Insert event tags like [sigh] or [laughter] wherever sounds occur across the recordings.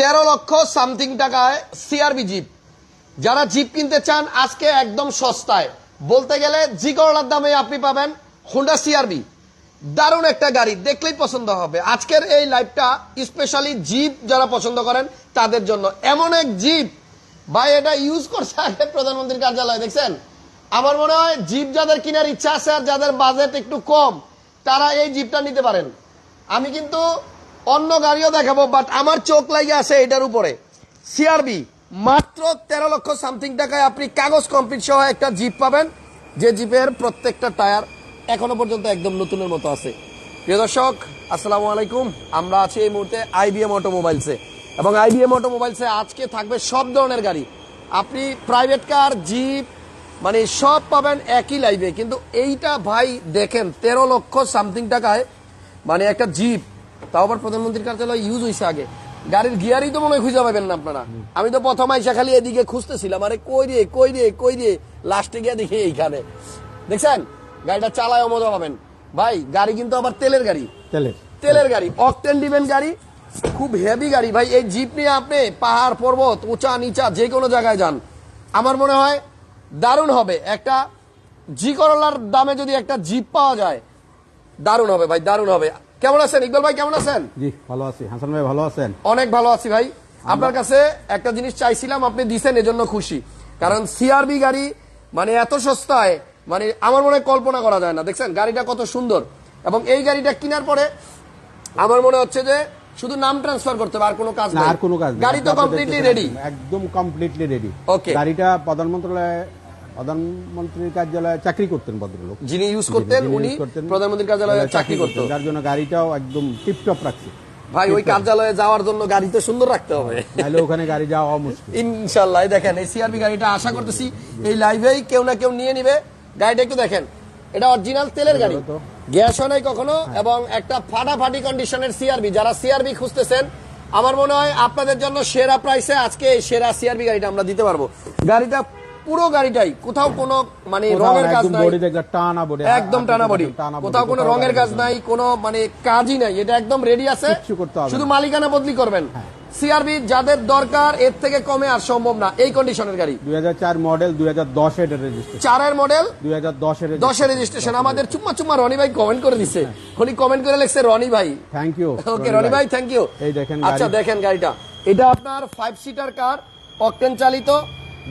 তেরো লক্ষ সামথিং টাকায় সিআরবি জিপ যারা জিপ কিনতে চান, আজকে একদম সস্তায়। বলতে গেলে জি করলার দামে আপনি পাবেন হোন্ডা সিআরবি দারুণ একটা গাড়ি, দেখলেই পছন্দ হবে। আজকের এই লাইভটা স্পেশালি জিপ যারা পছন্দ করেন, তাদের জন্য। এমন এক জিপ ভাই, এটা ইউজ করছে আগে প্রধানমন্ত্রীর কার্যালয়, দেখছেন? আমার মনে হয় জিপ যাদের কেনার ইচ্ছা আছে আর যাদের বাজেট একটু কম, তারা এই জিপটা নিতে পারেন। আমি কিন্তু অন্য গাড়িও দেখাবো বাট আমার চোখ লাগে আছে এটার উপরে। সিআরবি মাত্র তেরো লক্ষ সামথিং টাকায় আপনি কাগজ কমপ্লিট সহ একটা জিপ পাবেন, যে জিপের প্রত্যেকটা টায়ার এখনও পর্যন্ত একদম নতুনের মতো আছে। প্রিয় দর্শক, আসসালামু আলাইকুম। আমরা আছি এই মুহূর্তে আইবিএম অটোমোবাইলসে এবং আইবিএম অটোমোবাইলসে আজকে থাকবে সব ধরনের গাড়ি। আপনি প্রাইভেট কার জিপ মানে সব পাবেন একই লাইভে কিন্তু এইটা ভাই দেখেন, তেরো লক্ষ সামথিং টাকায় মানে একটা জিপ তাও আবার প্রধানমন্ত্রীর কার্যালয় ইউজ হয়েছে আগে। গাড়ির গিয়ারই তো মনে হয় খুঁজে পাবেন না আপনারা। আমি তো প্রথম আইসা খালি এদিকে খুঁজতেছিলাম আরে কই দিয়ে কই দিয়ে কই দিয়ে লাস্টে গিয়ে দেখি এইখানে। দেখছেন? গাড়িটা চালায় মজা পাবেন। ভাই গাড়ি কিন্তু আবার তেলের গাড়ি। তেলের। তেলের গাড়ি অকটেন ডিভেন গাড়ি খুব হেভি গাড়ি। ভাই এই জিপ নিয়ে আপনি পাহাড় পর্বত উঁচা নিচা যে কোনো জায়গায় যান। আমার মনে হয় দারুণ হবে। একটা জি করলার দামে যদি একটা জিপ পাওয়া যায় দারুণ হবে ভাই দারুণ হবে। কেমন আছেন? ইকবাল ভাই কেমন আছেন? জি ভালো আছি। হাসান ভাই ভালো আছেন? অনেক ভালো আছি ভাই। আপনার কাছে একটা জিনিস চাইছিলাম আপনি দিছেন এজন্য খুশি। কারণ সিআরবি গাড়ি মানে এত সস্তায় মানে আমার মনে কল্পনা করা যায় না। দেখছেন গাড়িটা কত সুন্দর। এবং এই গাড়িটা কেনার পরে আমার মনে হচ্ছে যে শুধু নাম ট্রান্সফার করতে হবে আর কোনো কাজ না আর কোনো কাজ গাড়ি তো কমপ্লিটলি রেডি একদম কমপ্লিটলি রেডি ওকে গাড়িটা প্রধান মন্ত্রণালয়ে প্রধানমন্ত্রীর কার্যালয়ে চাকরি করতেন ভদ্রলোক। যিনি ইউজ করতেন উনি প্রধানমন্ত্রীর কার্যালয়ে চাকরি করতেন। যার জন্য গাড়িটাও একদম টিপটপ রাখছে। ভাই ওই কার্যালয়ে যাওয়ার জন্য গাড়ি তো সুন্দর রাখতে হবে। নাহলে ওখানে গাড়ি যাওয়া মুশকিল। ইনশাল্লাহ এই দেখেন এই সিআরবি গাড়িটা আশা করতেছি এই লাইভেই কেউ না কেউ নিয়ে নিবে। গাড়িটা একটু দেখেন এটা অরিজিনাল তেলের গাড়ি। গ্যাস নাই কখনো? এবং একটা ফাটাফাটি কন্ডিশনের সিআরবি যারা সিআরবি খুঁজতেছেন আমার মনে হয় আপনাদের জন্য সেরা প্রাইসে আজকে এই সেরা সিআরবি গাড়িটা আমরা দিতে পারব। গাড়িটা পুরো গাড়িটাই। কোথাও কোনো মানে রঙের কাজ নাই। টানা বডি একদম টানা বডি। কোথাও কোনো রঙের কাজ নাই কোনো মানে কাজই নাই। এটা একদম রেডি আছে। শুধু মালিকানা বদলি করবেন। সিআরবি যাদের দরকার এর থেকে কমে আর সম্ভব না। এই কন্ডিশনের গাড়ি। দুই হাজার চার মডেল দুই হাজার দশের রেজিস্ট্রেশন চারের মডেল দুই হাজার দশের দশের রেজিস্ট্রেশন আমাদের চুম্মা চুম্মা রনি ভাই কমেন্ট করে দিচ্ছে উনি কমেন্ট করে লিখছে রনি ভাই। থ্যাংক ইউ ওকে রনি ভাই। থ্যাংক ইউ এই দেখেন আচ্ছা দেখেন গাড়িটা। এটা আপনার ফাইভ সিটার কার অকটেন চালিত।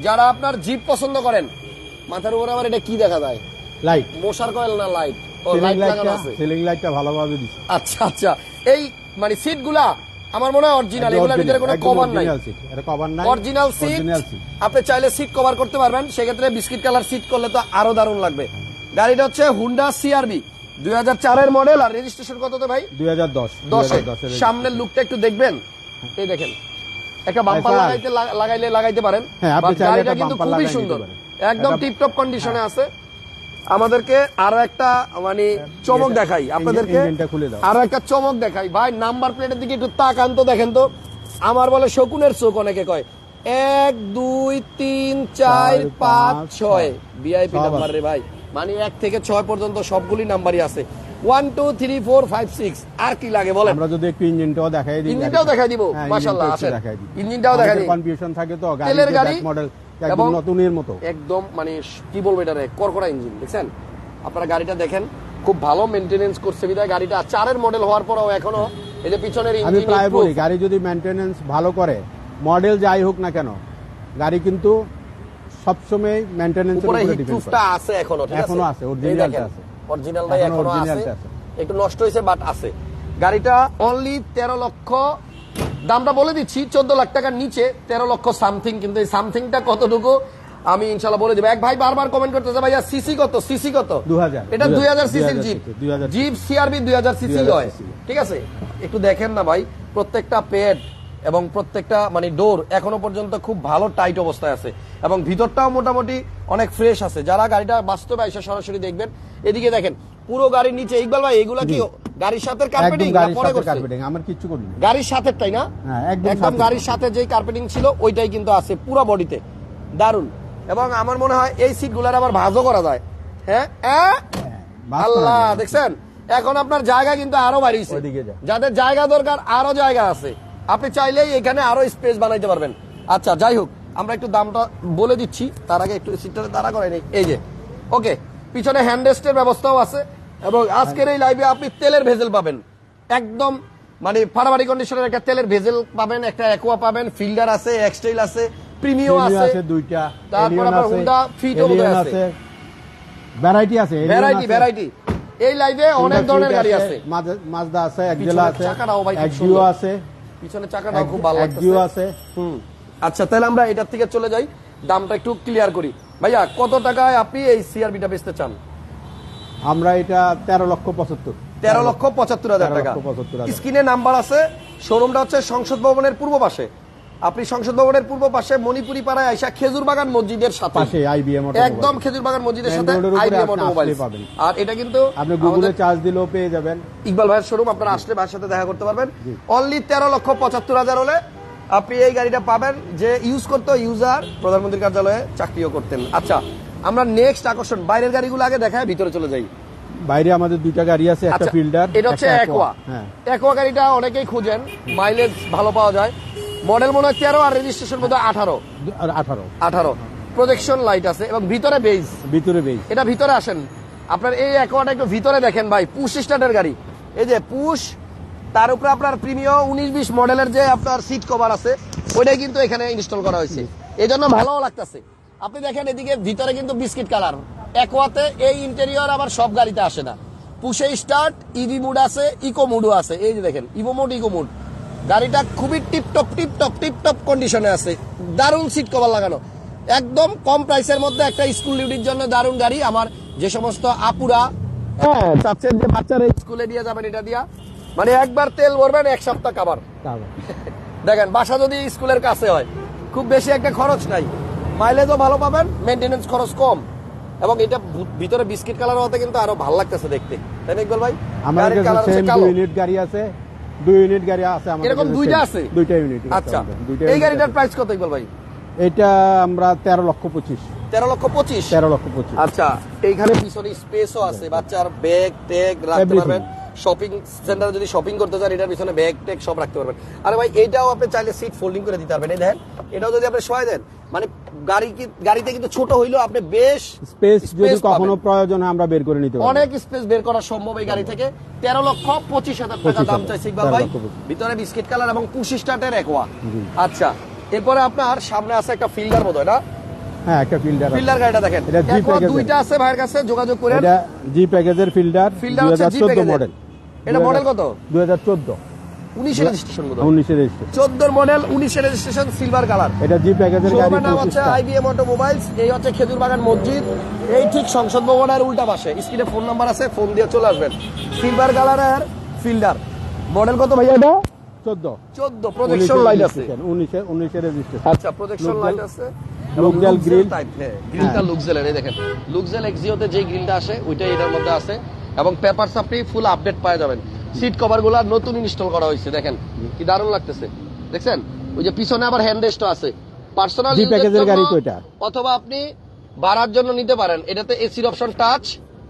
যারা আপনার জিপ পছন্দ করেন মাথার উপর আবার এটা কি দেখা যায়? লাইট মশার কয়েল না লাইট ও লাইট লাগানো আছে। সিলিং লাইটটা ভালোভাবে দিচ্ছে আচ্ছা আচ্ছা। এই মানে আমার মনে হয় অরিজিনাল এগুলোর ভিতরে কোনো কভার নাই। এটা কভার নাই অরিজিনাল সিট আপনি চাইলে সিট কভার করতে পারবেন। সেক্ষেত্রে বিস্কিট কালার সিট করলে তো আরও দারুণ লাগবে। গাড়িটা হচ্ছে হুন্ডা সিআরবি দুই হাজার চারের মডেল আর রেজিস্ট্রেশন ভাই? দুই হাজার দশ দশে। সামনের লুকটা একটু দেখবেন। এই দেখেন। একটা বাম্পার লাগাইতে লাগাইলে লাগাইতে পারেন। হ্যাঁ, গাড়িটা কিন্তু খুবই সুন্দর। একদম টিপটপ কন্ডিশনে আছে। আমাদেরকে আরও একটা মানে চমক দেখাই। আপনাদেরকে। আরও একটা চমক দেখাই। ভাই নাম্বার প্লেটের দিকে একটু তাকান তো দেখেন তো। আমার বলে শকুনের চোখ অনেকে কয়। এক দুই তিন চার পাঁচ ছয়। ভিআইপি সব নাম্বার। রে ভাই। মানে এক থেকে ছয় পর্যন্ত সবগুলি নাম্বারই আছে। One two three four five six আর কি লাগে বলেন? আমরা যদি একটু ইঞ্জিনটাও দেখাই দিই ইঞ্জিনটাও দেখাই দিব, মাশাআল্লাহ, আসেন। ইঞ্জিনটাও দেখাই দিই। কনফিউশন থাকে তো তেলের গাড়ি মডেল একদম নতুনের মতো। একদম মানে কি বলব এটারে করকরা ইঞ্জিন দেখছেন? আপনারা গাড়িটা দেখেন খুব ভালো মেনটেনেন্স করছে বিধায় গাড়িটা চারের মডেল হওয়ার পরেও এখনও এই যে পিছনের আমি ইঞ্জিন প্রায় বলি গাড়ি যদি মেনটেনেন্স ভালো করে মডেল যাই হোক না কেন গাড়ি কিন্তু সবসময় মেনটেনেন্সের উপরে ডিপেন্ড করে। আছে এখনও ঠিক আছে? এখনও আছে, আছে। অরিজিনালটাই এখনও এখনও আছে। একটু নষ্ট হয়েছে বাট আছে। গাড়িটা অনলি তেরো লক্ষ দামটা বলে দিচ্ছি চোদ্দ লাখ টাকার নিচে তেরো লক্ষ সামথিং কিন্তু এই সামথিংটা কতটুকু আমি ইনশাল্লাহ বলে দেবো। এক ভাই বারবার কমেন্ট করতেছে ভাইয়া সিসি কত? সিসি কত? এটা দুই হাজার সিসির 2000 জিপ 2000 জিপ সিআরবি দুই হাজার সিসি 2000 হয়। ঠিক আছে? একটু দেখেন না ভাই প্রত্যেকটা পেড এবং প্রত্যেকটা মানে ডোর এখনও পর্যন্ত খুব ভালো টাইট অবস্থায় আছে। এবং ভিতরটাও মোটামুটি অনেক ফ্রেশ আছে। যারা গাড়িটা বাস্তবে এসে সরাসরি দেখবেন এদিকে দেখেন পুরো গাড়ির নিচে ইকবাল ভাই এগুলা কি গাড়ির সাথে কার্পেটিং গাড়ির পরে করছে? কার্পেটিং আমার কিচ্ছু করি না। গাড়ির সাথে তাই না? হ্যাঁ, একদম গাড়ির সাথে যেই কার্পেটিং ছিল ওইটাই কিন্তু আছে পুরো বডিতে দারুণ এবং আমার মনে হয় এই সিটগুলার আবার ভাঁজও করা যায়। হ্যাঁ? হ্যাঁ আল্লাহ দেখছেন? এখন আপনার জায়গা কিন্তু আরও বাড়িয়েছে। যাদের জায়গা দরকার আরও জায়গা আছে। আপনি চাইলেই এখানে আরও স্পেস বানাইতে পারবেন। আচ্ছা যাই হোক আমরা একটু দামটা বলে দিচ্ছি। তার আগে একটু সিটটা দাঁড়া করে নেই এই যে ওকে পিছনে হ্যান্ড রেস্টের ব্যবস্থাও আছে এবং আজকের এই লাইভে আপনি তেলের ভেজেল পাবেন। একদম মানে ফাটাফাটি কন্ডিশনের একটা তেলের ভেজেল পাবেন একটা অ্যাকোয়া পাবেন ফিল্ডার আছে এক্সটেল আছে প্রিমিও আছে। দুইটা তারপর Alien আবার আছে, Honda Fit ও বোধহয় Alien আছে। ভ্যারাইটি আছে ভ্যারাইটি ভ্যারাইটি এই লাইভে অনেক ধরনের গাড়ি আছে মাজদা আছে একজেলা আছে চাকাটাও ভাই একজিও আছে। পিছনে চাকাটাও খুব ভালো লাগছে আছে। হুম। আচ্ছা তাহলে আমরা এটার থেকে চলে যাই। দামটা একটু ক্লিয়ার করি। ভাইয়া কত টাকায় আপনি এই সিআরবিটা বেচতে চান? আমরা এটা তেরো লক্ষ পঁচাত্তর। তেরো লক্ষ পঁচাত্তর হাজার টাকা লক্ষ 75 হাজার। স্ক্রিনে নাম্বার আছে শোরুমটা হচ্ছে সংসদ ভবনের পূর্ব পাশে। আপনি সংসদ ভবনের পূর্ব পাশে মণিপুরি পাড়ায় আইসা খেজুর বাগান মসজিদের সাথে। একদম খেজুর বাগান মসজিদের সাথে আইবিএম অটোমোবাইল আর এটা কিন্তু আপনি গুগলে চার্জ দিলেও পেয়ে যাবেন। ইকবাল ভাইয়ের শোরুম আপনারা আসলে ভাইয়ের সাথে দেখা করতে পারবেন। অনলি তেরো লক্ষ পঁচাত্তর হাজার হলে আপনি এই গাড়িটা পাবেন যে ইউজ করতো ইউজার প্রধানমন্ত্রীর কার্যালয়ে চাকরিও করতেন। আচ্ছা আমরা নেক্সট আকর্ষণ বাইরের গাড়িগুলো আগে দেখায় ভিতরে চলে যাই। বাইরে আমাদের দুইটা গাড়ি আছে একটা আচ্ছা, ফিল্ডার এটা হচ্ছে একোয়া হ্যাঁ। একোয়া গাড়িটা অনেকেই খুঁজেন মাইলেজ ভালো পাওয়া যায়। মডেল মনে হয় তেরো আর রেজিস্ট্রেশন বোধ আঠারো। আঠারো। আঠারো। প্রজেকশন লাইট আছে এবং ভিতরে বেজ ভিতরে বেজ এটা ভিতরে আসেন। আপনার এই অ্যাকোয়াটা একটু ভিতরে দেখেন ভাই পুশ স্টার্টের গাড়ি। এই যে পুশ তার উপরে আপনার প্রিমিয়াম উনিশ বিশ মডেলের যে আপনার সিট কভার আছে ওইটাই কিন্তু এখানে ইনস্টল করা হয়েছে। এই জন্য ভালোও লাগতেছে। আপনি দেখেন এদিকে ভিতরে কিন্তু বিস্কিট কালার একোয়াতে এই ইন্টেরিয়র আবার সব গাড়িতে আসে না। পুষে স্টার্ট ইভি মুড আছে ইকো মুডও আছে। এই যে দেখেন ইভো মুড ইকো মুড গাড়িটা খুবই টিপটপ টিপটপ টিপটপ কন্ডিশনে আছে। দারুণ সিট কভার লাগানো। একদম কম প্রাইসের মধ্যে একটা স্কুল ডিউটির জন্য দারুণ গাড়ি। আমার যে সমস্ত আপুরা হ্যাঁ। চাচ্ছেন যে বাচ্চারা স্কুলে নিয়ে যাবেন এটা দিয়া। মানে একবার তেল ভরবেন এক সপ্তাহ কাবার দেখেন বাসা যদি স্কুলের কাছে হয় খুব বেশি একটা খরচ নাই। মাইলেজও ভালো পাবেন মেনটেনেন্স খরচ কম। এবং এটা ভিতরে বিস্কিট কালার হতে কিন্তু আরও ভালো লাগতেছে দেখতে। তাই না ইকবাল ভাই? আমার কাছে কালো। ইউনিট গাড়ি আছে। দুই ইউনিট গাড়ি আছে আমাদের এরকম দুইটা আছে? দুইটা ইউনিট আচ্ছা। এই গাড়িটার প্রাইস কত ইকবাল ভাই? এটা আমরা তেরো লক্ষ পঁচিশ। তেরো লক্ষ পঁচিশ? তেরো লক্ষ পঁচিশ। আচ্ছা এইখানে পিছনে স্পেসও আছে। বাচ্চার ব্যাগ ট্যাগ রাখতে পারবেন। শপিং সেন্টারে যদি শপিং করতে চান এটার পিছনে ব্যাগ ট্যাগ সব রাখতে পারবেন। আরে ভাই এটাও আপনি চাইলে সিট ফোল্ডিং করে দিতে পারবেন। এই দেখেন এটাও যদি আপনি শোয়া দেন মানে গাড়ি কি গাড়িতে কিন্তু ছোট হইলেও আপনি বেশ স্পেস যদি কখনো প্রয়োজন হয় আমরা বের করে নিতে পারব অনেক স্পেস বের করা সম্ভব এই গাড়ি থেকে। তেরো লক্ষ পঁচিশ হাজার টাকা দাম। চাইছে ইকবাল ভাই। ভিতরে বিস্কিট কালার এবং পুশি স্টার্টের একোয়া আচ্ছা এরপরে আপনার সামনে আছে একটা ফিল্ডার বোধ হয় না? হ্যাঁ একটা ফিল্ডার ফিল্ডার গাড়িটা দেখেন। একোয়া। দুইটা আছে ভাইয়ের কাছে যোগাযোগ করেন। এটা জি প্যাকেজের ফিল্ডার ফিল্ডার হচ্ছে জি প্যাকেজের। মডেল এটা মডেল কত? দুই হাজার চোদ্দ। উনিশের রেজিস্ট্রেশন উনিশের রেজিস্ট্রেশন চোদ্দোর মডেল উনিশের রেজিস্ট্রেশন সিলভার কালার এটা জি প্যাকেজের গাড়ি নাম হচ্ছে আইবিএম অটোমোবাইলস এই হচ্ছে খেজুর বাগান মসজিদ। এই ঠিক সংসদ ভবনের উল্টা পাশে স্ক্রিনে ফোন নাম্বার আছে ফোন দিয়ে চলে আসবেন। সিলভার কালারের ফিল্ডার মডেল কত ভাইয়া এটা? চোদ্দ। চোদ্দ প্রজেকশন লাইট আছে। রেজিস্ট্রেশন আচ্ছা প্রজেকশন Luxel- লাইট আছে। গ্রিলটা লুকজেলের এই দেখেন। লুকজেল এক্সিওতে যে গ্রিলটা আসে ওইটাই এটার মধ্যে আছে। এবং পেপারস আপনি ফুল আপডেট পাওয়া যাবেন। সিট কভারগুলা নতুন ইনস্টল করা হয়েছে দেখেন কি দারুণ লাগতেছে। দেখছেন? ওই যে পিছনে আবার হ্যান্ড রেস্টও আছে। পার্সোনাল জি প্যাকেজের গাড়ি তো এটা। অথবা আপনি ভাড়ার জন্য নিতে পারেন। এটাতে এসির option touch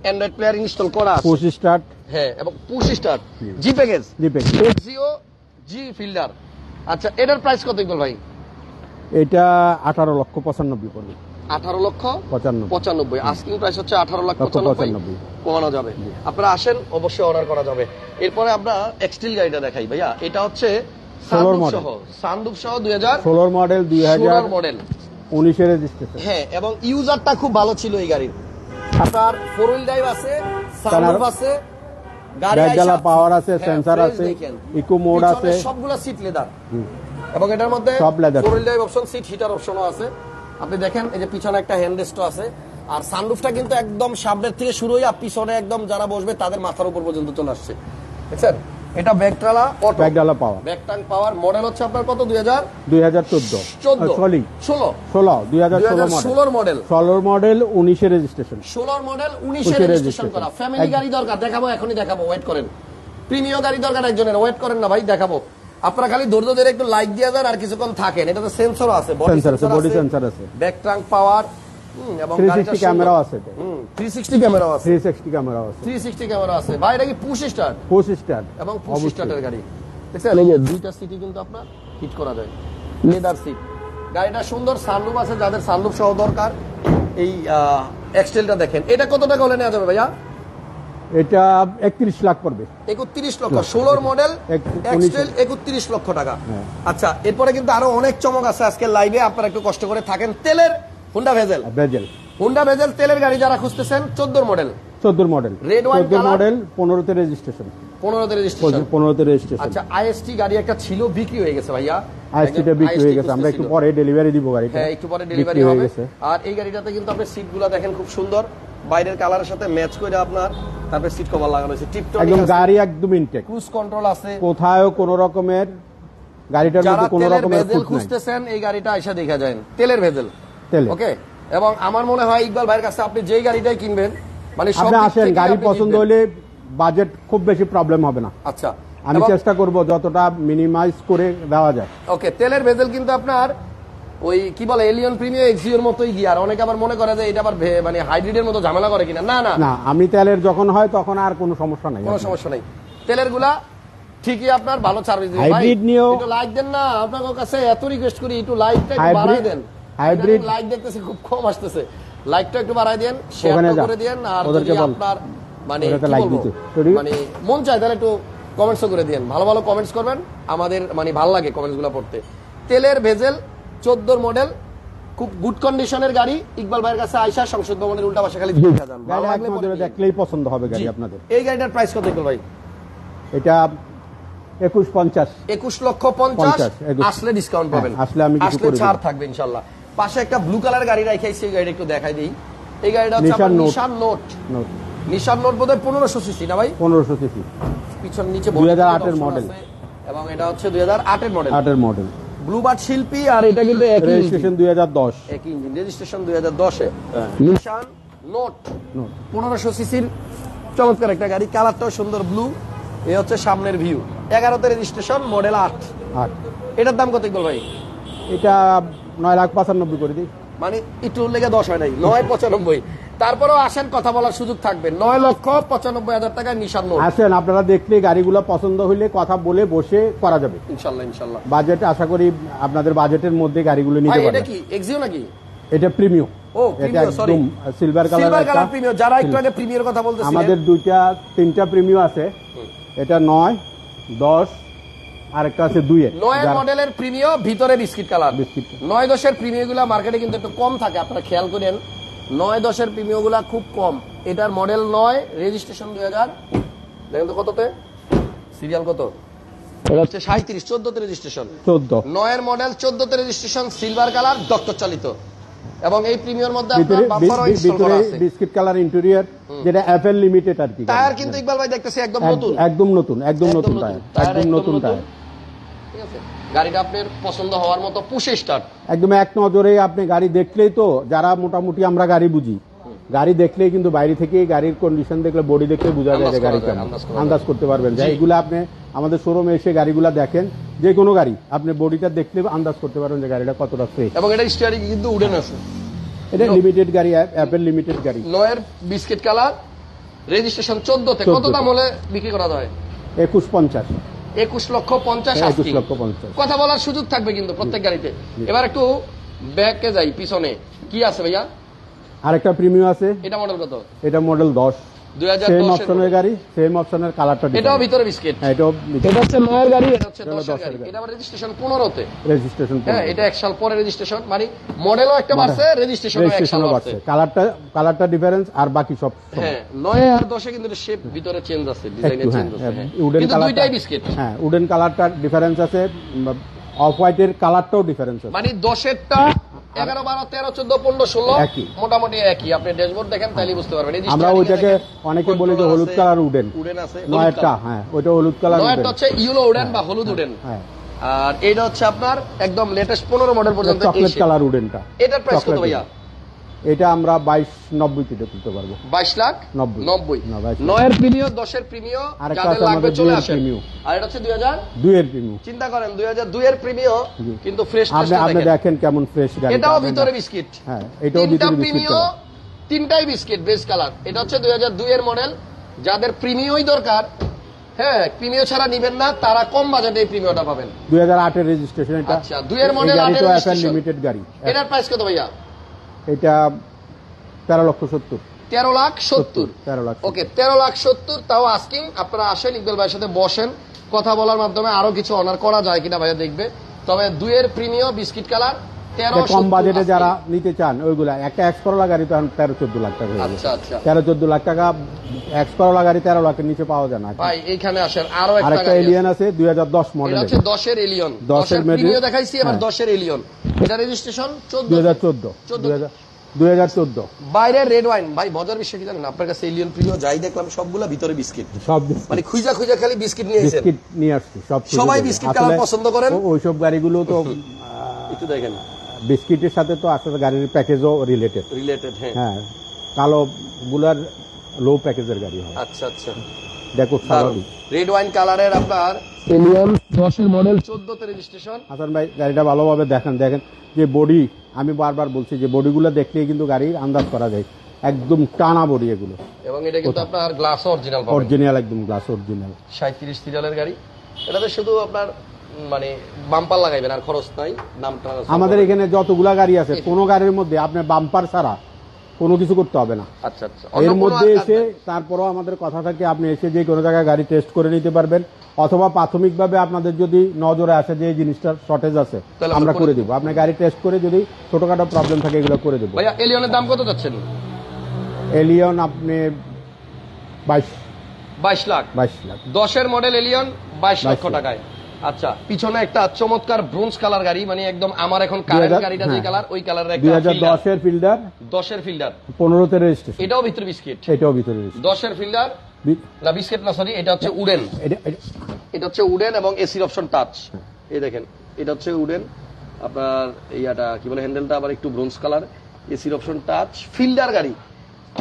Android player install করা আছে। পঁচিশ স্টার্ট হ্যাঁ এবং push start G package G package Axio G Fielder আচ্ছা এটার প্রাইস কত ইকবাল ভাই? এটা আঠারো লক্ষ পঁচানব্বই পড়বে আঠারো লক্ষ পঁচানব্বই। আস্কিং প্রাইস হচ্ছে আঠারো লক্ষ পঁচানব্বই। কমানো যাবে। আপনারা আসেন অবশ্যই অর্ডার করা যাবে। এরপরে আমরা এক্সটিল গাড়িটা দেখাই ভাইয়া। এটা হচ্ছে ষোলোর সানরুফ model। সহ। দুই হাজার ষোলোর মডেল দুই হাজার মডেল উনিশের রেজিস্ট্রেশন হ্যাঁ এবং ইউজারটা খুব ভালো ছিল এই গাড়ির। আপনার ফোর হুইল ড্রাইভ আছে সানরুফ আছে গাড়ি পাওয়ার আছে হ্যাঁ, সেন্সার আছে ইকো মোড আছে। সবগুলা সিট লেদার এবং এটার মধ্যে সব leather। Four wheel drive option seat heater অপশনও আছে। আপনি দেখেন এই যে পিছনে একটা হ্যান্ডরেস্টও আছে আর সানরুফটা কিন্তু একদম সামনের থেকে শুরু হয়ে পিছনে একদম যারা বসবে তাদের মাথার উপর পর্যন্ত চলে আসছে। দেখছেন? এটা ব্যাকট্রালা অটো ব্যাকডালা পাওয়ার। ব্যাকটাং পাওয়ার মডেল হচ্ছে আপনার কত? দুই হাজার দুই হাজার চোদ্দ। চোদ্দ। সরি। ষোলো। ষোলো দুই হাজার দুই ষোলো হাজার মডেল ষোলোর মডেল ষোলোর মডেল উনিশের রেজিস্ট্রেশন ষোলোর মডেল উনিশের উনিশের রেজিস্ট্রেশন করা। ফ্যামিলি গাড়ি দরকার দেখাবো এখনই দেখাবো ওয়েট করেন। প্রিমিয় গাড়ি দরকার একজনের ওয়েট করেন না ভাই দেখাবো। আপনারা খালি ধৈর্য ধরে একটু লাইক দিয়ে যান আর কিছুক্ষণ থাকেন। এটাতে সেন্সর আছে Sensor আছে, body sensor আছে। ব্যাক ট্রাঙ্ক পাওয়ার এবং থ্রি সিক্সটি ক্যামেরাও আছে থ্রি সিক্সটি ক্যামেরাও আছে। থ্রি সিক্সটি ক্যামেরাও আছে। থ্রি সিক্সটি ক্যামেরা আছে। ভাই এটা কি পুশ স্টার্ট পুশ স্টার্ট এবং পুশ স্টার্টের গাড়ি। দেখছেন? এই যে দুইটা সিটই কিন্তু আপনার হিট করা যায়। লেদার সিট গাড়িটা সুন্দর সানরুফ আছে যাদের সানরুফ সহ দরকার এই এক্সটেলটা দেখেন। এটা কত টাকা হলে নেওয়া যাবে ভাইয়া? এটা একত্রিশ লাখ পড়বে। একত্রিশ লক্ষ ষোলোর মডেল এক- এক্সটেল একত্রিশ লক্ষ টাকা। হ্যাঁ। আচ্ছা এরপরে কিন্তু আরও অনেক চমক আছে আজকে লাইভে আপনারা একটু কষ্ট করে থাকেন। তেলের Honda Vezel Vezel Honda Vezel তেলের গাড়ি যারা খুঁজতেছেন চোদ্দোর মডেল চোদ্দোর মডেল Red wine মডেল পনেরোতে রেজিস্ট্রেশন পনেরোতে রেজিস্ট্রেশন পনেরোতে রেজিস্ট্রেশন আচ্ছা আইএসটি গাড়ি একটা ছিল বিক্রি হয়ে গেছে ভাইয়া। আইএসটিটা বিক্রি হয়ে গেছে। আমরা একটু পরে ডেলিভারি দিব গাড়িটা। হ্যাঁ একটু পরে ডেলিভারি হবে। আর এই গাড়িটাতে কিন্তু আপনি সিটগুলা দেখেন খুব সুন্দর। বাইরের কালারের সাথে ম্যাচ করে আপনার তারপরে সিট কভার লাগানো আছে টিপটপ একদম গাড়ি একদম ইনটেক ক্রুজ কন্ট্রোল আছে। কোথাও কোনো রকমের গাড়িটার মধ্যে কোনো রকমের ভেজেল খুঁজতেছেন এই গাড়িটা এসে দেখা যায়। তেলের ভেজেল। তেলে। ওকে এবং আমার মনে হয় ইকবাল ভাইয়ের কাছে আপনি যেই গাড়িটাই কিনবেন মানে সব আপনি আসেন গাড়ি পছন্দ। হলে বাজেট খুব বেশি প্রবলেম হবে না। আচ্ছা। আমি চেষ্টা করব যতটা মিনিমাইজ করে দেওয়া যায়। ওকে তেলের ভেজেল কিন্তু আপনার ওই কি বলে এলিয়ন প্রিমিয়ার এক্সিওর মতোই গিয়ার অনেকে আবার মনে করে যে এটা আবার মানে হাইব্রিডের মতো ঝামেলা করে কিনা। না না। না আমি তেলের যখন হয় তখন আর কোনো সমস্যা নাই। কোনো সমস্যা নেই। তেলেরগুলা ঠিকই আপনার ভালো সার্ভিস Hybrid নিয়েও- একটু লাইক দেন না। আপনার কাছে এত রিকোয়েস্ট করি একটু লাইকটা একটু বাড়াই দেন। Hybrid- লাইক দেখতেছি খুব কম আসতেছে। লাইকটা একটু বাড়াই দেন শেয়ারটা করে দেন আর যদি আপনার মানে ওদেরকে কি দিতে। মানে মন চায় তাহলে একটু কমেন্টসও করে দেন। ভালো ভালো কমেন্টস করবেন। আমাদের মানে ভালো লাগে কমেন্টসগুলো পড়তে। তেলের ভেজেল চোদ্দোর মডেল খুব গুড কন্ডিশনের গাড়ি। ইকবাল ভাইয়ের কাছে আইসা সংসদ ভবনের উল্টা পাশে খালি যান। ভালো লাগলে। দেখলেই পছন্দ হবে গাড়ি আপনাদের। এই গাড়িটার প্রাইস কত ইকবাল ভাই? এটা একুশ পঞ্চাশ। একুশ লক্ষ পঞ্চাশ। আসলে ডিসকাউন্ট পাবেন। হ্যাঁ, আসলে আমি আসলে ছাড় থাকবে ইনশাল্লাহ। পাশে একটা ব্লু কালার গাড়ি রাখাইছি এই গাড়িটা একটু দেখাই দিই। এই গাড়িটা হচ্ছে Nissan Nissan note. Nissan note বোধহয় পনেরোশো সিসি না ভাই? পনেরোশো সিসি পিছন নিচে 2008 এর option model। আছে। এবং এটা হচ্ছে দুই হাজার আটের মডেল আটের মডেল ব্লুবার্ড শিল্পী আর এটা কিন্তু একই ইঞ্জিন রেজিস্ট্রেশন দুই হাজার দশ। একই ইঞ্জিন রেজিস্ট্রেশন 2010 এ নিশান নোট পনেরোশো সিসির চমৎকার একটা গাড়ি কালারটাও সুন্দর ব্লু এ হচ্ছে সামনের ভিউ এগারোতে রেজিস্ট্রেশন মডেল আট। আট। এটার দাম কত ইকবাল ভাই? এটা নয় লাখ পঁচানব্বই করে দিই। মানে একটু লেগে দশ হয় নাই নয় পঁচানব্বই। তারপরেও আসেন কথা বলার সুযোগ থাকবে। নয় লক্ষ পঁচানব্বই হাজার টাকা নিশান আসেন আপনারা দেখলে গাড়িগুলো পছন্দ হইলে কথা বলে বসে করা যাবে। ইনশাল্লাহ ইনশাল্লাহ। বাজেট আশা করি আপনাদের বাজেটের মধ্যে গাড়িগুলো নিতে ভাই এটা কি এক্সিও নাকি? এটা প্রিমিয়াম ও এটা সরি সিলভার কালার যারা একটু আগে প্রিমিয়ার কথা বলতেছিলেন। আমাদের দুইটা তিনটা প্রিমিয়াম আছে। এটা নয় দশ আছে নয়ের মডেলের প্রিমিয় ভিতরে বিস্কিট কালার বিস্কিট। নয় দশের মার্কেটে কিন্তু একটু কম থাকে আপনারা খেয়াল করেন। নয় দশের খুব কম। এটার মডেল নয় রেজিস্ট্রেশন দুই হাজার। দেখেন তো কততে? সিরিয়াল কত? এটা হচ্ছে সাঁত্রিশ চোদ্দতে রেজিস্ট্রেশন চোদ্দ। নয়ের মডেল চোদ্দতে রেজিস্ট্রেশন সিলভার কালার ডক্টর চালিত। এবং এই প্রিমিয়ার মধ্যে ভিতরে বিস্কিট কালার ইন্টেরিয়র যেটা অ্যাপেল লিমিটেড আর কি। টায়ার কিন্তু ইকবাল ভাই দেখতেছি একদম নতুন। একদম নতুন একদম নতুন। টায়ার একদম নতুন। টায়ার ঠিক আছে? গাড়িটা আপনার পছন্দ হওয়ার মতো পুষে স্টার্ট একদম এক নজরে আপনি গাড়ি দেখলেই তো যারা মোটামুটি আমরা গাড়ি বুঝি গাড়ি দেখলেই কিন্তু বাইরে থেকে গাড়ির কন্ডিশন দেখলে বডি দেখলে বোঝা যায় যে গাড়ি কেমন আন্দাজ করতে পারবেন। যে এগুলো আপনি আমাদের শোরুমে এসে গাড়িগুলো দেখেন যে কোনো গাড়ি আপনি বডিটা দেখলে আন্দাজ করতে পারবেন যে গাড়িটা কতটা ফ্রেশ এবং এটা স্টিয়ারিং কিন্তু উডেন আছে এটা লিমিটেড গাড়ি অ্যাপেল লিমিটেড গাড়ি। নয়ের বিস্কিট কালার রেজিস্ট্রেশন চোদ্দতে কত দাম হলে বিক্রি করা যায়? একুশ পঞ্চাশ। একুশ লক্ষ পঞ্চাশ লক্ষ কথা বলার সুযোগ থাকবে কিন্তু প্রত্যেক গাড়িতে। এবার একটু ব্যাকে যাই পিছনে। কি আছে ভাইয়া? আরেকটা প্রিমিয়াম আছে। এটা মডেল কত? এটা মডেল দশ। সেম অপশনের গাড়ি। সেম অপশনের কালারটা এটাও ভিতরে বিস্কিট। হ্যাঁ এটাও এটা হচ্ছে নয়ের গাড়ি এটা হচ্ছে এটা হলো দশের দশের গাড়ি। গাড়ি। এটা আবার রেজিস্ট্রেশন পনেরোতে। রেজিস্ট্রেশন হ্যাঁ এটা এক সাল পরে রেজিস্ট্রেশন মানে মডেলও একটা বাড়ছে রেজিস্ট্রেশনও এক সাল বাড়ছে। বাড়ছে। কালারটা কালারটা ডিফারেন্স আর বাকি সব হ্যাঁ নয় আর দশে কিন্তু শেপ ভিতরে চেঞ্জ আছে ডিজাইনে একটু চেঞ্জ আছে। উডেন কিন্তু কালারটা দুইটাই বিস্কিট হ্যাঁ উডেন কালারটার ডিফারেন্স আছে অফ হোয়াইটের কালারটাও ডিফারেন্স আছে। মানে দশেরটা এগারো বারো তেরো চোদ্দ পনেরো ষোলো মোটামুটি একই। আপনি ড্যাশবোর্ড দেখেন তাহলে বুঝতে পারবেন। আমরা ওইটাকে অনেকে বলি যে হলুদ কালার উডেন উডেন আছে হলুদ হ্যাঁ ওইটা হলুদ কালার উডেন হচ্ছে ইউলো উডেন বা হলুদ উডেন হ্যাঁ। আর এইটা হচ্ছে আপনার একদম লেটেস্ট পনেরো মডেল পর্যন্ত চকলেট কালার উডেনটা এটার প্রাইস কত ভাইয়া? এটা আমরা বাইশ নব্বই থেকে তুলতে পারব। বাইশ লাখ নব্বই। নব্বই। নয়ের প্রিমিয় দশের প্রিমিয় আরেকটা যাদের লাগবে চলে premium। আর এটা হচ্ছে দুই হাজার? দুইয়ের প্রিমিয়াম চিন্তা করেন দুই হাজার দুইয়ের প্রিমিয়। কিন্তু ফ্রেশ আপনি আপনি দেখেন। কেমন ফ্রেশ গাড়ি এটাও ভিতরে বিস্কিট। হ্যাঁ এটাও ভিতরে বিস্কিট তিনটাই বিস্কিট বেস কালার এটা হচ্ছে দুই হাজার দুই এর মডেল যাদের প্রিমিয়ই দরকার হ্যাঁ প্রিমিয় ছাড়া নিবেন না তারা কম বাজেটে প্রিমিয়টা পাবেন। দুই হাজার আটের রেজিস্ট্রেশন এটা আচ্ছা, দুইয়ের এই গাড়ি আটের লিমিটেড গাড়ি। এটার প্রাইস কত ভাইয়া? এটা তেরো লক্ষ সত্তর। তেরো লাখ সত্তর। তেরো লাখ ওকে তেরো লাখ সত্তর তাও আস্কিং আপনারা আসেন ইকবাল ভাইয়ের সাথে বসেন। কথা বলার মাধ্যমে আরও কিছু অনার করা যায় কিনা ভাইয়া দেখবে। তবে দুয়ের প্রিমিয় বিস্কিট কালার কম বাজেটে যারা নিতে চান ওইগুলা। একটা এক্স করোলা গাড়ি তো এখন তেরো চোদ্দ লাখ টাকা আচ্ছা আচ্ছা। তেরো চোদ্দ লাখ টাকা এক্স করোলা গাড়ি তেরো লাখের নিচে পাওয়া যায় না। ভাই এইখানে আসেন আরও একটা এলিয়ান আছে। দুই হাজার দশ মডেল হচ্ছে দশের এলিয়ন দশের দশের দেখাইছি এবার হ্যাঁ। দশের এলিয়ন এটা রেজিস্ট্রেশন চোদ্দ? দুই হাজার চোদ্দ। বাইরের রেড ওয়াইন ভাই মজার বিষয় কি জানেন? আপনার কাছে এলিয়ন প্রিমিয় যাই দেখলাম সবগুলা ভিতরে বিস্কিট সব মানে খুঁজা খুঁজা খালি বিস্কিট নিয়ে বিস্কিট নিয়ে আসছি সব সবাই বিস্কিট কালার পছন্দ করেন? ওইসব গাড়িগুলো তো [laughs] একটু দেখেন। বিস্কিটের সাথে তো আসলে গাড়ির প্যাকেজও রিলেটেড রিলেটেড হ্যাঁ। হ্যাঁ কালো গুলার লো প্যাকেজের গাড়ি হয়। আচ্ছা আচ্ছা। দেখো স্বাভাবিক রেড ওয়াইন কালারের আপনার এলিয়ন দশের মডেল চোদ্দতে রেজিস্ট্রেশন হাসান ভাই গাড়িটা ভালোভাবে দেখেন দেখেন যে বডি আমি বারবার বলছি যে বডিগুলো দেখলেই কিন্তু গাড়ির আন্দাজ করা যায়। একদম টানা বডি এগুলো। এবং এটা কিন্তু আপনার গ্লাস অরিজিনাল অরিজিনাল একদম গ্লাস অরিজিনাল সাঁত্রিশ সিরিয়ালের গাড়ি। এটাতে শুধু আপনার মানে বাম্পার লাগাইবেন আর খরচ নাই আমাদের এখানে যতগুলা গাড়ি আছে কোনো গাড়ির মধ্যে আপনার বাম্পার ছাড়া কোনো কিছু করতে হবে না। আচ্ছা আচ্ছা। এর মধ্যে এসে তারপরও আমাদের কথা থাকে আপনি এসে যে কোনো জায়গায় গাড়ি টেস্ট করে নিতে পারবেন অথবা প্রাথমিকভাবে আপনাদের যদি নজরে আসে যে জিনিসটার শর্টেজ আছে আমরা করে করে দিব। আপনি গাড়ি টেস্ট করে যদি ছোটখাটো প্রবলেম থাকে এগুলো করে দেবো। ভাইয়া এলিয়নের দাম কত যাচ্ছেন? এলিয়ন আপনি বাইশ বাইশ লাখ। বাইশ লাখ। দশের মডেল এলিয়ন বাইশ লক্ষ টাকায়। আচ্ছা। পিছনে একটা চমৎকার ব্রোঞ্জ কালার গাড়ি মানে একদম আমার এখন কারেন্ট গাড়িটা যে হ্যাঁ। কালার ওই কালারের একটা হাজার ফিল্ডার দশের ফিল্ডার দশের ফিল্ডার পনেরোতে রেজিস্ট্রেশন এটাও ভিতরে বিস্কিট? এটাও ভিতরে register। দশের ফিল্ডার না বিস্কিট না সরি এটা হচ্ছে উডেন। এটা- হচ্ছে উডেন এবং এসির অপশন টাচ এই দেখেন এটা হচ্ছে উডেন। আপনার এইটা কি বলে হ্যান্ডেলটা আবার একটু ব্রোঞ্জ কালার এসির অপশন টাচ ফিল্ডার গাড়ি।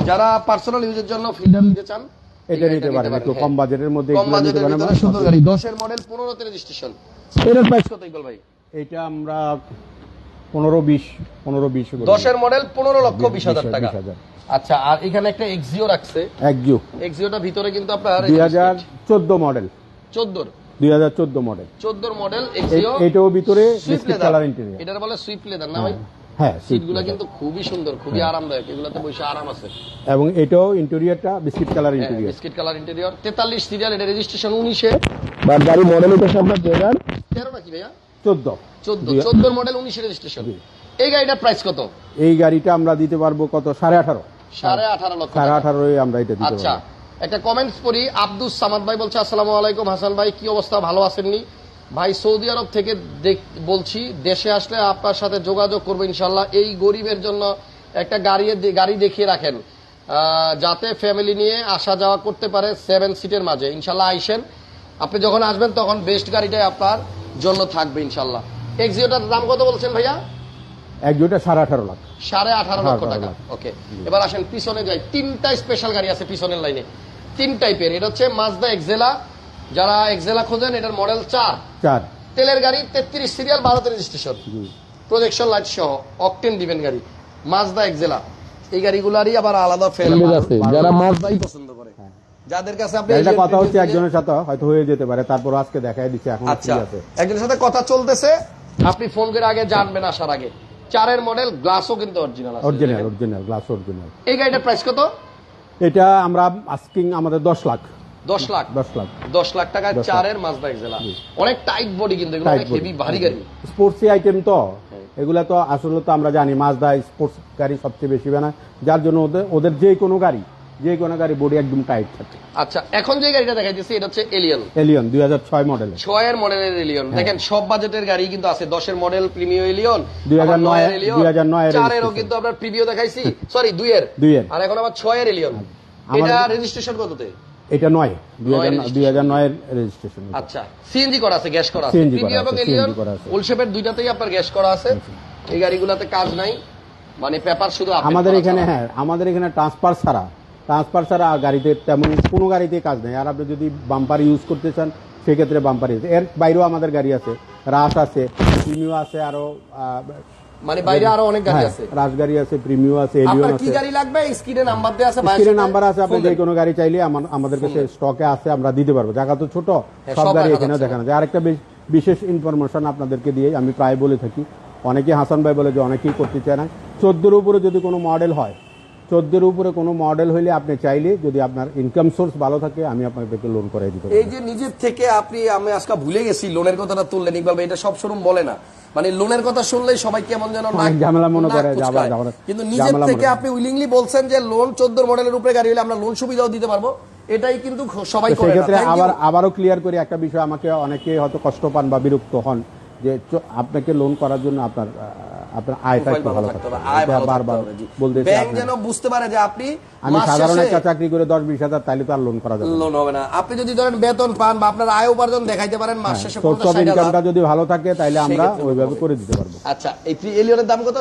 যারা পার্সোনাল ইউজের জন্য ফিল্ডার নিতে চান এটা নিতে পারেন একটু হ্যাঁ। কম বাজেটের মধ্যে কম বাজেটের ভিতরে সুন্দর গাড়ি দশের মডেল পনেরোতে রেজিস্ট্রেশন এটার প্রাইস কত ইকবাল ভাই? এটা আমরা পনেরো বিশ পনেরো বিশ দশের মডেল পনেরো লক্ষ বিশ হাজার বিশ টাকা। আচ্ছা আর এখানে একটা এক্সিও রাখছে। একজু এক্সিওটা ভিতরে কিন্তু আপনার দুই হাজার চোদ্দ মডেল চোদ্দোর। দুই হাজার চোদ্দ মডেল চোদ্দোর মডেল এক্সিও এটাও ভিতরে কালার ইন্টেরিয়র এটার বলে সুইফট লেদার না ভাই? হ্যাঁ সিটগুলো কিন্তু খুবই সুন্দর খুবই আরামদায়ক এগুলোতে বসে আরাম আছে। এবং এটাও ইন্টেরিয়রটা biscuit colour interior biscuit colour interior তেতাল্লিশ সিরিয়াল এটা রেজিস্ট্রেশন উনিশে। বাট গাড়ি মডেল এটা নাকি ভাইয়া? চোদ্দ। চোদ্দ চোদ্দোর মডেল উনিশে রেজিস্ট্রেশন এই গাড়িটার প্রাইস কত? এই গাড়িটা আমরা দিতে পারব কত? সাড়ে আঠারো। সাড়ে আঠারো লক্ষ সাড়ে টাকা। আঠারোই আমরা এটা দিতে আচ্ছা একটা কমেন্টস পড়ি আব্দুস সামাদ ভাই বলছে আসসালামু আলাইকুম হাসান ভাই কি অবস্থা? ভালো আছেননি? ভাই সৌদি আরব থেকে বলছি দেশে আসলে আপনার সাথে যোগাযোগ করব ইনশাল্লাহ এই গরিবের জন্য একটা গাড়ি গাড়ি দেখিয়ে রাখেন। যাতে ফ্যামিলি নিয়ে আসা যাওয়া করতে পারে সেভেন সিটের মাঝে। ইনশাল্লাহ আইসেন। আপনি যখন আসবেন তখন বেস্ট গাড়িটাই আপনার জন্য থাকবে ইনশাল্লাহ এক্সিওটার দাম কত বলছেন ভাইয়া? এক সাড়ে আঠারো লাখ। সাড়ে আঠারো লক্ষ টাকা। ওকে এবার আসেন পিছনে যাই। তিনটা স্পেশাল গাড়ি আছে পিছনের লাইনে তিন টাইপের এটা হচ্ছে মাজদা এক্সেলা যারা এক্সেলা খোঁজেন এটার মডেল চার। চার। তেলের গাড়ি তেত্রিশ সিরিয়াল ভারতের রেজিস্ট্রেশন। প্রজেকশন লাইট সহ অকটেন দিবেন গাড়ি। মাজদা এক্সেলা এই গাড়িগুলারই আবার আলাদা ফেল আছে যারা মাজদাই পছন্দ করে। যাদের কাছে আপনি agent কথা হচ্ছে একজনের সাথে হয়তো হয়ে যেতে পারে তারপর আজকে দেখাই দিচ্ছে এখন আচ্ছা। আছে। একজনের সাথে কথা চলতেছে আপনি ফোন করে আগে জানবেন আসার আগে। চারের মডেল গ্লাসও কিন্তু অরিজিনাল আছে। অরিজিনাল অরিজিনাল গ্লাস অরিজিনাল এই গাড়িটার প্রাইস কত? এটা আমরা আস্কিং আমাদের দশ লাখ। দশ লাখ। দশ লাখ। দশ লাখ লাখ। চারের মাজদা এক্সেলা অনেক টাইট বডি কিন্তু এগুলো অনেক হেভি ভারী গাড়ি। স্পোর্টস আইটেম তো। এগুলা তো আসলে তো আমরা জানি মাজদা স্পোর্টস গাড়ি সবচেয়ে বেশি বানায়। যার জন্য ওদের ওদের যে কোনো গাড়ি যে কোনো গাড়ি বডি একদম টাইট থাকে। আচ্ছা এখন যে গাড়িটা দেখা যাচ্ছে এটা হচ্ছে এলিয়ন এলিয়ন দুই হাজার ছয় মডেল ছয়ের মডেলের এলিয়ন দেখেন সব বাজেটের গাড়ি কিন্তু আছে। দশের মডেল প্রিমিয় এলিয়ন 2009 নয়ের এলিয়ন 2009 এর চারেরও registration। কিন্তু আপনার প্রিমিয় দেখাইছি। সরি দুইয়ের। দুইয়ের। আর এখন আবার ছয়ের এলিয়ন এটা রেজিস্ট্রেশন কততে? এটা নয় দুই হাজার। নয়ের রেজিস্ট্রেশন আচ্ছা সিএনজি করা আছে গ্যাস করা আছে। CNG করা আছে। ওলশেপের দুইটাতেই আপনার গ্যাস করা আছে। এই গাড়িগুলোতে কাজ নাই মানে পেপার শুধু আমাদের এখানে হ্যাঁ আমাদের এখানে ট্রান্সফার ছাড়া ট্রান্সফার ছাড়া আর গাড়িতে তেমন কোনো গাড়িতে কাজ নেই। আর আপনি যদি বাম্পার ইউজ করতে চান সেক্ষেত্রে বাম্পার ইউজ এর বাইরেও আমাদের গাড়ি আছে রাস আছে ইমিও আছে আরও মানে বাইরে আরও অনেক গাড়ি হ্যাঁ, আছে। রাজগাড়ি আছে প্রিমিও আছে এলিয়ন আপনার কি গাড়ি লাগবে? স্ক্রিনে নাম্বার দেওয়া আছে স্ক্রিনে নাম্বার আছে আপনি যে কোনো গাড়ি চাইলে আমাদের কাছে স্টকে আছে আমরা দিতে পারব। জায়গা তো ছোট হ্যাঁ, সব গাড়ি দেখানো যায়। আরেকটা বিশেষ ইনফরমেশন আপনাদেরকে দিয়ে আমি প্রায় বলে থাকি। অনেকে হাসান ভাই বলে যে অনেকেই করতে চায় না। চোদ্দোর উপরে যদি কোনো মডেল হয় চোদ্দোর উপরে কোনো মডেল হইলে আপনি চাইলে যদি আপনার ইনকাম সোর্স ভালো থাকে আমি আপনাদেরকে লোন করে দিতে এই যে নিজের থেকে আপনি আমি আজকে ভুলে গেছি লোনের কথাটা তুললেন ইকবাল ভাই এটা সব শোরুম বলে না। মানে লোনের কথা শুনলেই সবাই কেমন যেন ঝামেলা মনে করে, কিন্তু নিজের থেকে আপনি উইলিংলি বলছেন যে লোন চোদ্দ মডেলের উপরে গাড়ি হলে আমরা লোন সুবিধাও দিতে পারব এটাই কিন্তু সবাই করে you. আবার আবারও ক্লিয়ার করি একটা বিষয় আমাকে অনেকে হয়তো কষ্ট পান বা বিরক্ত হন যে আপনাকে লোন করার জন্য আপনার আপনার আয়টা একটু ভালো থাকতে হবে আয় ভালো বারবার হবে, ব্যাংক যেন বুঝতে পারে যে আপনি আমি সাধারণ একটা চাকরি করে দশ বিশ হাজার তাইলে তো আর লোন করা যাবে লোন হবে না। আপনি যদি ধরেন বেতন পান বা আপনার আয় উপার্জন দেখাইতে পারেন মাস শেষে সোর্স অফ ইনকামটা যদি ভালো থাকে তাইলে আমরা ওইভাবে করে দিতে পারব। আচ্ছা এই এলিয়নের দাম কত?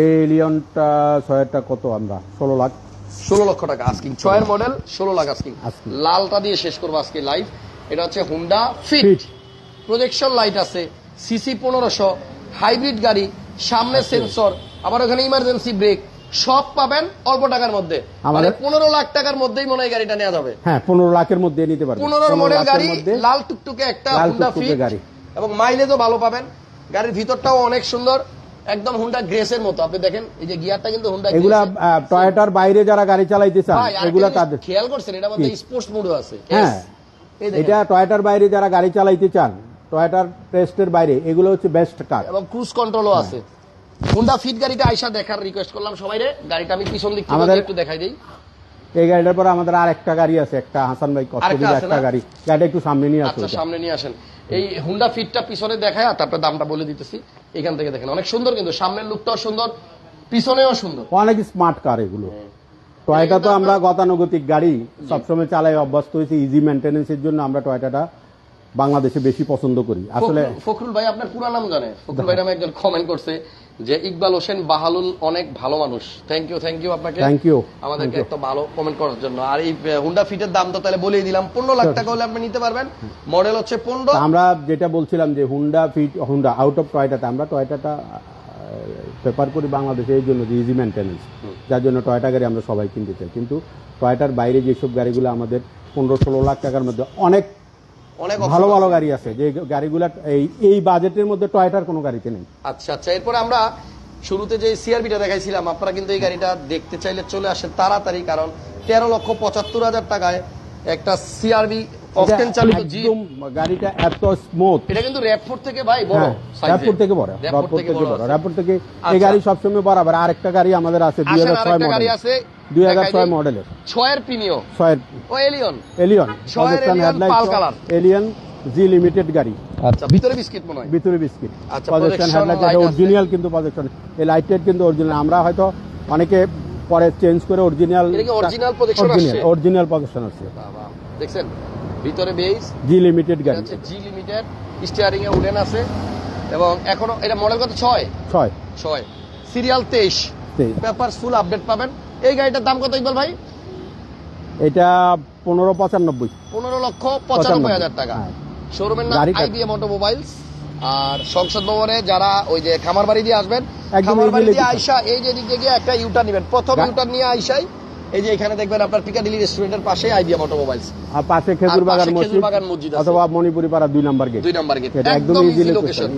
এই এলিয়নটা কত আমরা? ষোলো লাখ। ষোলো লক্ষ টাকা আস্কিং ছয়ের মডেল ষোলো লাখ আস্কিং লালটা দিয়ে শেষ করব আজকে লাইভ এটা হচ্ছে হুন্ডা ফিট। প্রজেকশন লাইট আছে। সিসি পনেরোশো। হাইব্রিড গাড়ি সামনে সেন্সর আবার ওখানে ইমার্জেন্সি ব্রেক সব পাবেন অল্প টাকার মধ্যে। মানে পনেরো লাখ টাকার মধ্যেই মনে হয় গাড়িটা নেওয়া যাবে। হ্যাঁ পনেরো লাখের মধ্যে নিতে পারব পনেরো মডেল গাড়ি লাল টুকটুকে একটা হুন্ডা ফিট গাড়ি। এবং মাইলেজও ভালো পাবেন। গাড়ির ভিতরটাও অনেক সুন্দর একদম হুন্ডা গ্রেসের মতো। আপনি দেখেন এই যে গিয়ারটা কিন্তু হুন্ডা এগুলা টয়টার বাইরে যারা গাড়ি চালাইতে চান এগুলা তাদের খেয়াল করছেন এটা মধ্যে স্পোর্টস মোডও আছে। হ্যাঁ। এটা টয়টার বাইরে যারা গাড়ি চালাইতে চান টয়টার টেস্টের বাইরে এগুলো হচ্ছে বেস্ট কার এবং ক্রুজ কন্ট্রোলও আছে। হুন্ডা ফিট গাড়িটা আইসা দেখার রিকোয়েস্ট করলাম সবাই রে গাড়িটা আমি পিছন দিক থেকে একটু দেখাই দিই। এই গাড়িটার পরে আমাদের আর একটা গাড়ি আছে একটা হাসান ভাই কষ্ট একটা? গাড়ি। গাড়িটা একটু সামনে নিয়ে আসো আচ্ছা সামনে নিয়ে আসেন। এই হুন্ডা ফিটটা পিছনে দেখায় আর তারপরে দামটা বলে দিতেছি। এখান থেকে দেখেন অনেক সুন্দর কিন্তু সামনের লুকটাও সুন্দর পিছনেও সুন্দর। অনেক স্মার্ট কার এগুলো। টয়টা তো আমরা গতানুগতিক গাড়ি সবসময় চালাই অভ্যস্ত হয়েছি ইজি মেনটেন্যান্সের জন্য আমরা টয়টাটা বাংলাদেশে বেশি পছন্দ করি। আসলে ফখরুল- ভাই আপনার পুরা নাম জানে। ফখরুল ভাই নামে একজন কমেন্ট করছে যে ইকবাল হোসেন বাহালুল অনেক ভালো মানুষ। থ্যাংক ইউ থ্যাংক ইউ আপনাকে। Thank you. আমাদেরকে একটা ভালো কমেন্ট করার জন্য। আর এই হুন্ডা ফিটের দাম তো তাহলে বলেই দিলাম। পনেরো লাখ টাকা হলে আপনি নিতে পারবেন। মডেল হচ্ছে পনেরো। আমরা যেটা বলছিলাম যে Honda Fit Honda out of টয়টাতে আমরা টয়টাটা পেপার করি বাংলাদেশে। এই জন্য যে ইজি মেনটেন্যান্স যার জন্য টয়টা গাড়ি আমরা সবাই কিনতে চাই। কিন্তু টয়টার বাইরে যেসব গাড়িগুলো আমাদের পনেরো ষোলো লাখ টাকার মধ্যে অনেক অনেক ভালো ভালো গাড়ি আছে। যে গাড়িগুলো এই এই বাজেটের মধ্যে টয়টার কোনো গাড়িতে নেই। আচ্ছা আচ্ছা এরপরে আমরা শুরুতে যে সিআরবিটা দেখাইছিলাম আপনারা কিন্তু এই গাড়িটা দেখতে চাইলে চলে আসেন তাড়াতাড়ি কারণ তেরো লক্ষ পঁচাত্তর হাজার টাকায় একটা সিআরবি অকটেন চালিত জিপ একদম গাড়িটা এত স্মুথ এটা কিন্তু র্যাপফোর থেকে ভাই বড় size এ। র্যাপোর্ট থেকে বড় র্যাপফোর র্যাপোর্ট থেকে থেকে বড় বড় থেকে এই আচ্ছা। গাড়ি সবসময় বরাবর। আরেকটা গাড়ি আমাদের আছে গাড়ি মডেল আছে দুই হাজার ছয় মডেলের। ছয়ের প্রিমিও ছয়ের ও এলিয়ন। এলিয়ন ছয়ের projection pearl colour। Allion G limited গাড়ি। আচ্ছা ভিতরে বিস্কিট মনে হয়। ভিতরে বিস্কিট। আচ্ছা, প্রজেকশন হেডলাইট light অরিজিনাল কিন্তু প্রজেকশন এই লাইটের কিন্তু অরিজিনাল আমরা হয়তো অনেকে পরে চেঞ্জ করে অরিজিনাল আসছে? অরিজিনাল প্রজেকশন আছে দেখছেন? ভিতরে বেস জি লিমিটেড গাড়ি। জি লিমিটেড স্টিয়ারিং এ উডেন আছে। এবং এখনও এটা মডেল কত? ছয়? ছয়। ছয়। সিরিয়াল তেইশ। তেইশ। পেপার ফুল আপডেট পাবেন। এই গাড়িটার দাম কত ইকবাল ভাই? এটা পনেরো পঁচানব্বই। পনেরো লক্ষ পঁচানব্বই হাজার টাকা। হ্যাঁ। শোরুমের নাম গাড়িটা- আইবিএম অটোমোবাইলস আর সংসদ ভবনে যারা ওই যে খামার বাড়ি দিয়ে আসবেন খামার বাড়ি দিয়ে আইসা এই যে দিক গিয়ে একটা ইউটার নেবেন। প্রথম ইউটার নিয়ে আইসাই। এই যে এখানে দেখবেন আপনার পিকাডিলি রেস্টুরেন্টের পাশে আইবিএম অটোমোবাইলস আর পাশে খেজুর বাগান মসজিদ আছে। অথবা মণিপুরি পাড়া দুই নাম্বার গেট দুই নাম্বার গেট একদম একদম ইজি লোকেশন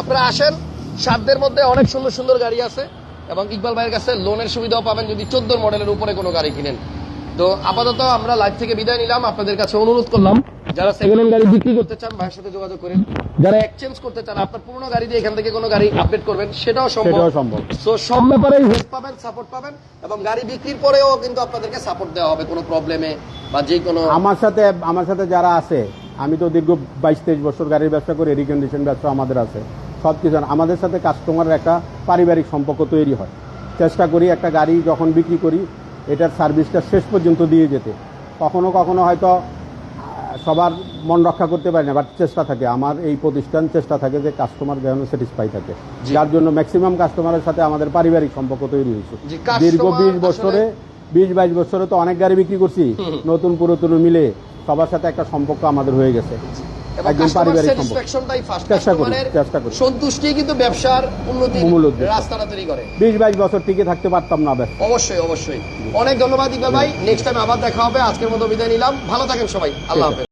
আপনারা আসেন সাতদের মধ্যে অনেক সুন্দর সুন্দর গাড়ি আছে। এবং ইকবাল ভাইয়ের কাছে লোনের সুবিধাও পাবেন যদি চোদ্দ মডেলের উপরে কোনো গাড়ি কিনেন। তো আপাতত আমরা লাইভ থেকে বিদায় নিলাম। আপনাদের কাছে অনুরোধ করলাম যারা সেকেন্ড হ্যান্ড গাড়ি বিক্রি করতে চান ভাইয়ের সাথে যোগাযোগ করেন। যারা এক্সচেঞ্জ করতে চান আপনার পুরনো গাড়ি দিয়ে এখান থেকে কোনো গাড়ি আপডেট করবেন সেটাও সম্ভব। সম্ভব। সো সব ব্যাপারেই হেল্প পাবেন সাপোর্ট পাবেন এবং গাড়ি বিক্রির পরেও কিন্তু আপনাদেরকে সাপোর্ট দেওয়া হবে কোনো প্রবলেমে বা যে কোনো আমার সাথে আমার সাথে যারা আছে আমি তো দীর্ঘ বাইশ তেইশ বছর গাড়ির ব্যবসা করি রিকন্ডিশন ব্যবসা আমাদের আছে। সব কিছু আমাদের সাথে কাস্টমারের একটা পারিবারিক সম্পর্ক তৈরি হয়। চেষ্টা করি একটা গাড়ি যখন বিক্রি করি এটার সার্ভিসটা শেষ পর্যন্ত দিয়ে যেতে। কখনো কখনো হয়তো সবার মন রক্ষা করতে পারি না বাট চেষ্টা থাকে। আমার এই প্রতিষ্ঠান চেষ্টা থাকে যে কাস্টমার যেন স্যাটিসফাই থাকে। যার জন্য ম্যাক্সিমাম কাস্টমারের সাথে আমাদের পারিবারিক সম্পর্ক তৈরি হয়েছে। দীর্ঘ বিশ বছরে বিশ বাইশ বছরে তো অনেক গাড়ি বিক্রি করছি। নতুন পুরাতন মিলে সবার সাথে একটা সম্পর্ক আমাদের হয়ে গেছে। একদম পারিবারিক সম্পর্ক। স্যাটিসফ্যাকশনটাই ফার্স্ট চেষ্টা করি, চেষ্টা করি। সন্তুষ্টি কিন্তু ব্যবসার উন্নতি। রাস্তাটা তৈরি করে। বিশ বাইশ বছর টিকে থাকতে পারতাম না অবশ্যই অবশ্যই। অনেক ধন্যবাদ ইকবাল ভাই। নেক্সট টাইম আবার দেখা হবে। আজকের মতো বিদায় নিলাম। ভালো থাকেন সবাই। আল্লাহ হাফেজ।